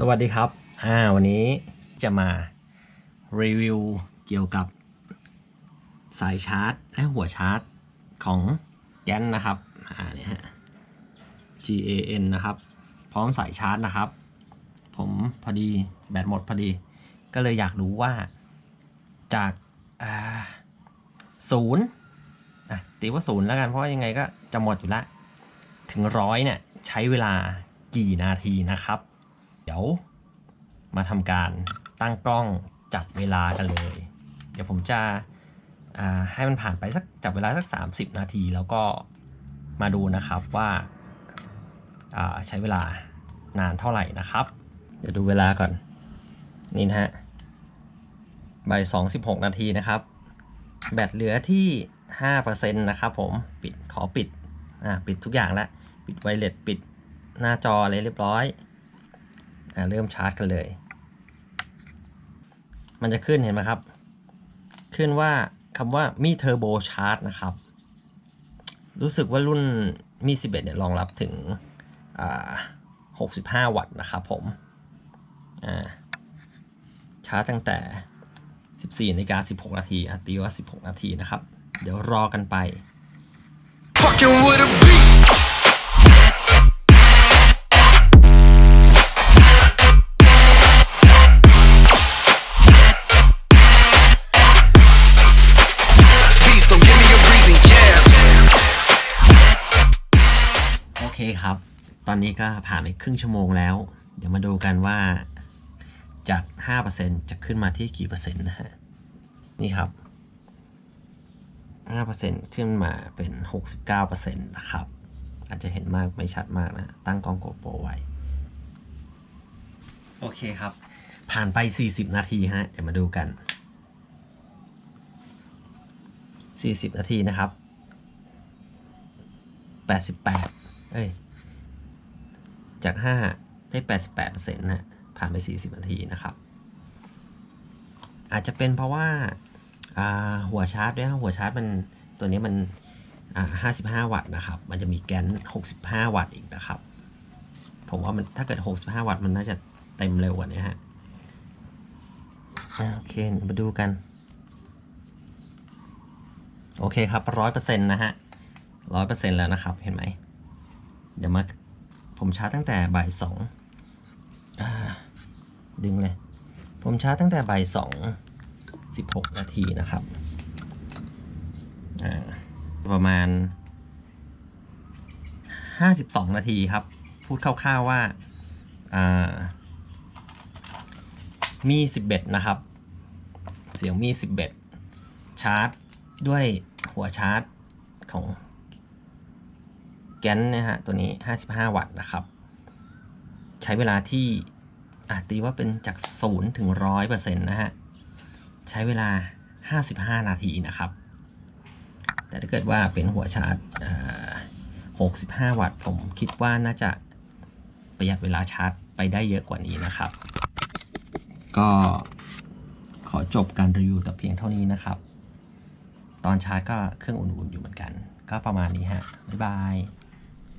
สวัสดีครับ อ่า วันนี้จะมารีวิวเกี่ยวกับสายชาร์จและหัวชาร์จของแกนนะครับ อ่าเนี่ยฮะ GAN นะครับ พร้อมสายชาร์จนะครับ ผมพอดีแบตหมดพอดี ก็เลยอยากรู้ว่าจากอ่าศูนย์อะตีว่าศูนย์แล้วกันเพราะยังไงก็จะหมดอยู่ละ ถึงร้อยเนี่ยใช้เวลากี่นาทีนะครับ เดี๋ยวมาทำการตั้งกล้องจับเวลากันเลย เดี๋ยวผมจะให้มันผ่านไปสักจับเวลาสัก 30 นาที แล้วก็มาดูนะครับว่าาใช้เวลานานเท่าไหร่นะครับ เดี๋ยวดูเวลาก่อน นี่นะฮะบ่ายสองสิบหกนาทีนะครับ แบตเหลือที่5%นะครับผมปิดขอปิดอ่าปิดทุกอย่างแล้ว ปิดไวเลสปิดหน้าจออะไรเรียบร้อย เริ่มชาร์จกันเลย มันจะขึ้นเห็นไหมครับ ขึ้นว่าคำว่ามีเทอร์โบชาร์จนะครับ รู้สึกว่ารุ่นมี 11 เนี่ยรองรับถึง 65 วัตต์นะครับผมชาร์จตั้งแต่ 14นาฬิกา16 นาทีตีว่า 16 นาทีนะครับ เดี๋ยวรอกันไป คครับ ตอนนี้ก็ผ่านไปครึ่งชั่วโมงแล้ว เดี๋ยวมาดูกันว่าจาก 5%จะขึ้นมาที่กี่เปอร์เซ็นต์นะฮะ นี่ครับ 5%ขึ้นมาเป็น 69%นะครับ อาจจะเห็นมากไม่ชัดมากนะ ตั้งกล้องโกโปรไว้ โอเคครับ ผ่านไป 40 นาทีฮะ เดี๋ยวมาดูกัน 40 นาทีนะครับ 88 เอ้ย จาก 5 ได้ 88%นะผ่านไป 40 นาทีนะครับ อาจจะเป็นเพราะว่าาหัวชาร์จด้วยหัวชาร์จมันตัวนี้มันอ่า55 วัตต์นะครับ มันจะมีแกน 65 วัตต์อีกนะครับ ผมว่ามันถ้าเกิด 65 วัตต์มันน่าจะเต็มเร็วกว่านี้ฮะโอเค มาดูกัน โอเคครับร้อยเปอร์เซ็นต์นะฮะร้อยเปอร์เซ็นต์แล้วนะครับ เห็นไหม เดี๋ยวมาผมชาร์จตั้งแต่บ่ายสองดึงเลย ผมชาร์จตั้งแต่บ่ายสองสิบหกนาทีนะครับ ประมาณห้าสิบสองนาทีครับ พูดคร่าวๆว่าามีสิบเอ็ดนะครับ เสียงมีสิบเอ็ดชาร์จด้วยหัวชาร์จของ แกนนะฮะตัวนี้ 55 วัตต์นะครับ ใช้เวลาที่อะตีว่าเป็นจาก 0 ถึง 100%นะฮะ ใช้เวลา 55 นาทีนะครับ แต่ถ้าเกิดว่าเป็นหัวชาร์จ 65 วัตต์ ผมคิดว่าน่าจะประหยัดเวลาชาร์จไปได้เยอะกว่านี้นะครับ ก็ขอจบการรีวิวแต่เพียงเท่านี้นะครับ ตอนชาร์จก็เครื่องอุ่นๆอยู่เหมือนกัน ก็ประมาณนี้ฮะ บ๊ายบาย